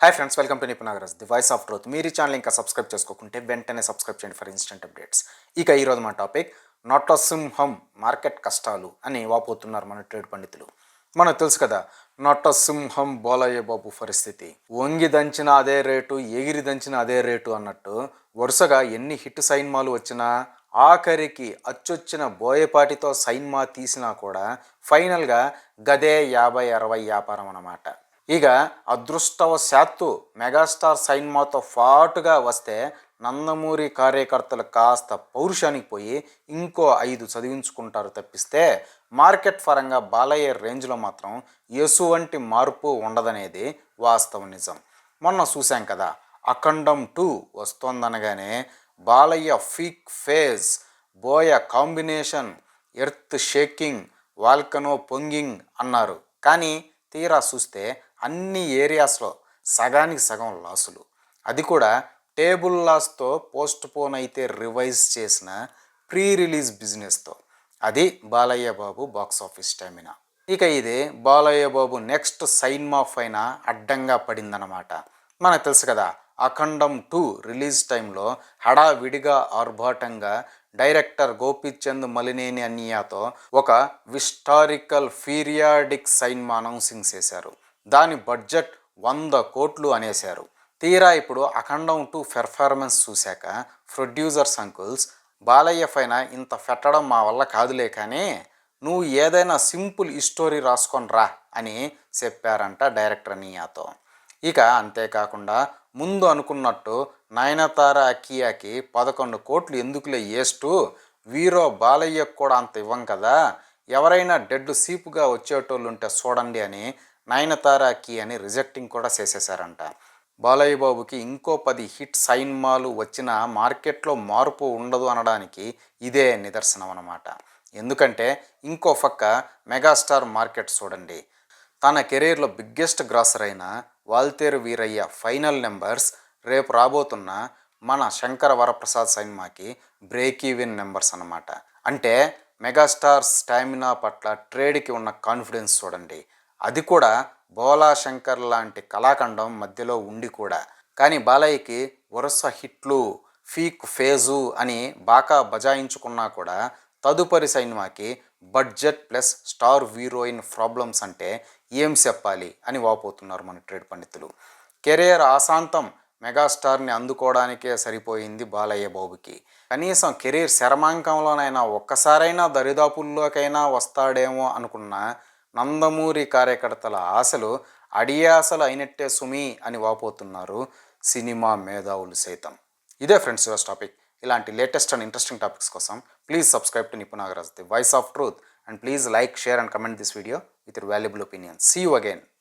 Hi friends welcome to Nipu Nagaraj the voice of truth మీరు channel ఇంకా subscribe చేసుకోకుంటే వెంటనే సబ్స్క్రైబ్ చేయండి ఫర్ ఇన్స్టెంట్ అప్డేట్స్ ఇక ఈరోజు మా టాపిక్ నొట్టసింహం మార్కెట్ కష్టాలు అని వాపోతున్నారు మన ట్రేడ్ పండితులు. మనకు తెలుసు కదా నొట్టసింహం బోలయ్య బాబు పరిస్థితి. వంగి దంచిన అదే రేటు ఎగిరి దంచిన అదే రేటు అన్నట్టు వరుసగా ఎన్ని హిట్ సైన్మాలు వచ్చినా ఆఖరికి అచ్చొచ్చిన బోయపాటితో సైన్మా తీసినా కూడా ఫైనల్గా గదే యాభై అరవై వ్యాపారం అన్నమాట. ఇక అదృష్టవశాత్తు మెగాస్టార్ సైన్మాతో ఫాటుగా వస్తే నందమూరి కార్యకర్తలు కాస్త పౌరుషానికి పోయి ఇంకో ఐదు చదివించుకుంటారు తప్పిస్తే మార్కెట్ పరంగా బాలయ్య రేంజ్లో మాత్రం ఎసువంటి మార్పు ఉండదనేది వాస్తవ నిజం. మొన్న చూశాం కదా Akhandam two వస్తోందనగానే Balayya peak phase Boya combination earth shaking volcano పొంగింగ్ అన్నారు. కానీ తీరా చూస్తే అన్ని ఏరియాస్లో సగానికి సగం లాసులు. అది కూడా టేబుల్ లాస్తో పోస్ట్ పోన్ అయితే రివైజ్ చేసిన ప్రీ రిలీజ్ బిజినెస్తో. అది Balayya Babu box office stamina. ఇక ఇది బాలయ్య బాబు నెక్స్ట్ మాఫ్ అయినా అడ్డంగా పడిందనమాట మనకు తెలుసు కదా అఖండం టూ రిలీజ్ టైంలో హడావిడిగా ఆర్భాటంగా డైరెక్టర్ గోపీచంద్ మలినేని అన్యాతో ఒక విస్టారికల్ ఫీరియాడిక్ సైన్మా అనౌన్సింగ్ చేశారు. దాని బడ్జెట్ వంద కోట్లు అనేశారు. తీరా ఇప్పుడు అఖండం టూ పెర్ఫార్మెన్స్ చూశాక ప్రొడ్యూసర్స్ అంకుల్స్ బాలయ్య పైన ఇంత పెట్టడం మా వల్ల కాదులే కానీ నువ్వు ఏదైనా సింపుల్ స్టోరీ రాసుకొని రా అని చెప్పారంట డైరెక్టర్ నియాతో ఇక అంతేకాకుండా ముందు అనుకున్నట్టు నయనతార అకియాకి పదకొండు కోట్లు ఎందుకులే వేస్టు వీరో బాలయ్యకు కూడా అంత ఇవ్వం కదా? ఎవరైనా డెడ్ సీపుగా వచ్చేటోళ్ళు ఉంటే చూడండి అని నయనతారాకి అని రిజెక్టింగ్ కూడా చేసేశారంట. బాలయ్య బాబుకి ఇంకో పది హిట్ సైన్మాలు వచ్చిన మార్కెట్లో మార్పు ఉండదు అనడానికి ఇదే నిదర్శనం అన్నమాట ఎందుకంటే ఇంకో పక్క మెగాస్టార్ మార్కెట్ చూడండి. తన కెరీర్లో బిగ్గెస్ట్ గ్రాసర్ అయిన వాల్తేరు వీరయ్య ఫైనల్ నెంబర్స్ రేపు రాబోతున్న మన శంకర వరప్రసాద్ సినిమాకి బ్రేక్ ఈవెన్ నెంబర్స్ అనమాట అంటే మెగాస్టార్ స్టామినా పట్ల ట్రేడ్కి ఉన్న కాన్ఫిడెన్స్ చూడండి. అది కూడా బోలా శంకర్ లాంటి కళాఖండం మధ్యలో ఉండి కూడా. కానీ బాలయ్యకి వరుస హిట్లు ఫీక్ ఫేజు అని బాగా బజాయించుకున్నా కూడా తదుపరి సినిమాకి budget plus star heroine problems అంటే ఏం చెప్పాలి అని వాపోతున్నారు మన ట్రేడ్ పండితులు. కెరియర్ ఆశాంతం మెగాస్టార్ని అందుకోవడానికే సరిపోయింది బాలయ్య బాబుకి. కనీసం కెరీర్ శరమాంకంలోనైనా ఒక్కసారైనా దరిదాపుల్లోకైనా వస్తాడేమో అనుకున్న నందమూరి కార్యకర్తల ఆశలు అడియాసలు అయినట్టే సుమి అని వాపోతున్నారు సినిమా మేధావులు సైతం. ఇదే ఫ్రెండ్స్ యువర్ టాపిక్. ఇలాంటి లేటెస్ట్ అండ్ ఇంట్రెస్టింగ్ టాపిక్స్ కోసం please subscribe to Nipunagaraj the voice of truth. And please like share and comment this video with your valuable opinion. See you again